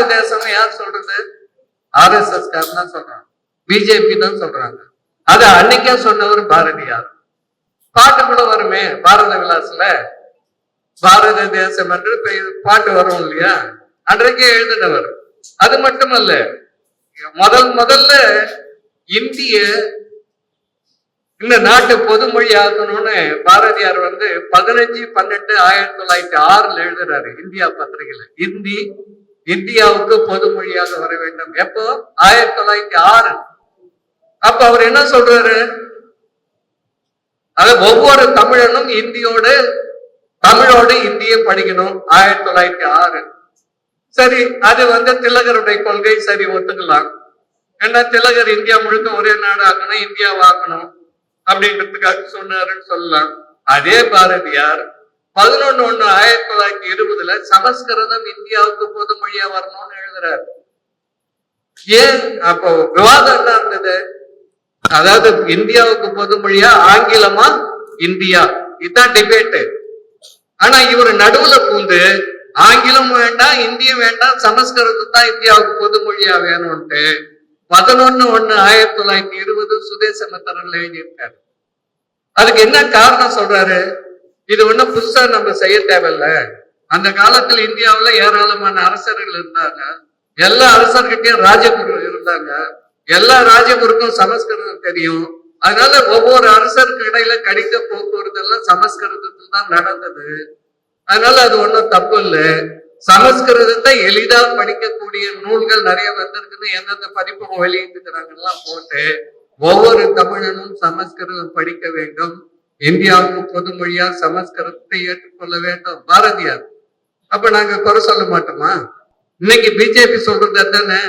ஆறு தேசம் யார் சொல்றது? ஆர்எஸ்எஸ் தான் சொல்றாங்க பிஜேபி தான் சொல்றாங்க. அது அன்னைக்கே சொன்னவர் பாரதியார். பாட்டு கூட வருமே பாரத விலாஸ்ல? பாரத தேசம் என்று பாட்டு வரும் இல்லையா? அன்றைக்கே எழுதினவர். அது மட்டுமல்ல முதல் முதல்ல இந்திய இந்த நாட்டு பொதுமொழி ஆகணும்னு பாரதியார் வந்து பதினஞ்சு பன்னெண்டு ஆயிரத்தி தொள்ளாயிரத்தி ஆறுல எழுதுறாரு இந்தியா பத்திரிகையில. இந்தி இந்தியாவுக்கு பொதுமொழியாக வர வேண்டும். எப்போ? ஆயிரத்தி தொள்ளாயிரத்தி ஆறு. அப்ப அவர் என்ன சொல்றாரு? அது ஒவ்வொரு தமிழனும் இந்தியோடு தமிழோடு இந்திய படிக்கணும். ஆயிரத்தி தொள்ளாயிரத்தி ஆறு. சரி அது வந்து திலகருடைய கொள்கை. சரி ஒத்துக்கலாம். ஏன்னா திலகர் இந்தியா முழுக்க ஒரே நாடு ஆக்கணும் இந்தியாவாக்கணும் அப்படின்றதுக்காக சொன்னாருன்னு சொல்லலாம். அதே பாரதியார் பதினொன்னு ஒண்ணு ஆயிரத்தி தொள்ளாயிரத்தி இருபதுல சமஸ்கிருதம் இந்தியாவுக்கு பொது மொழியா வரணும்னு எழுதுறாரு. ஏன்? அப்போ விவாதம் என்ன இருந்தது? அதாவது இந்தியாவுக்கு பொது மொழியா ஆங்கிலமா? இந்தியா. இதுதான் டிபேட்டு ஆனா இவர் நடுவுல பூந்து ஆங்கிலம் வேண்டாம் இந்தியம் வேண்டாம் சமஸ்கிருதம் தான் இந்தியாவுக்கு பொது மொழியா வேணும்ட்டு பதினொன்னு ஒண்ணு ஆயிரத்தி தொள்ளாயிரத்தி இருபது சுதேசமித்திரன்ல எழுதியிருக்காரு. அதுக்கு என்ன காரணம் சொல்றாரு? இது ஒன்றும் புதுசா நம்ம செய்ய தேவையில்ல. அந்த காலத்துல இந்தியாவில் ஏராளமான அரசர்கள் இருந்தாங்க. எல்லா அரசர்கிட்டையும் ராஜகுரு இருந்தாங்க. எல்லா ராஜகுருக்கும் சமஸ்கிருதம் தெரியும். அதனால ஒவ்வொரு அரசருக்கு இடையில கடித போக்குவரத்து எல்லாம் சமஸ்கிருதத்தில் தான் நடந்தது. அதனால அது ஒன்றும் தப்பு இல்லை. சமஸ்கிருதத்தை எளிதா படிக்கக்கூடிய நூல்கள் நிறைய வந்திருக்குன்னு எந்தெந்த பதிப்பு வெளியிட்டுக்கிறாங்கலாம் போட்டு ஒவ்வொரு தமிழனும் சமஸ்கிருதம் படிக்க வேண்டும். இந்தியாவுக்கு பொதுமொழியா சமஸ்கிருதத்தை ஏற்றுக்கொள்ள வேண்டும். பாரதியார். அப்ப நாங்க குறை சொல்ல மாட்டோமா? இன்னைக்கு பிஜேபி சொல்றது தானே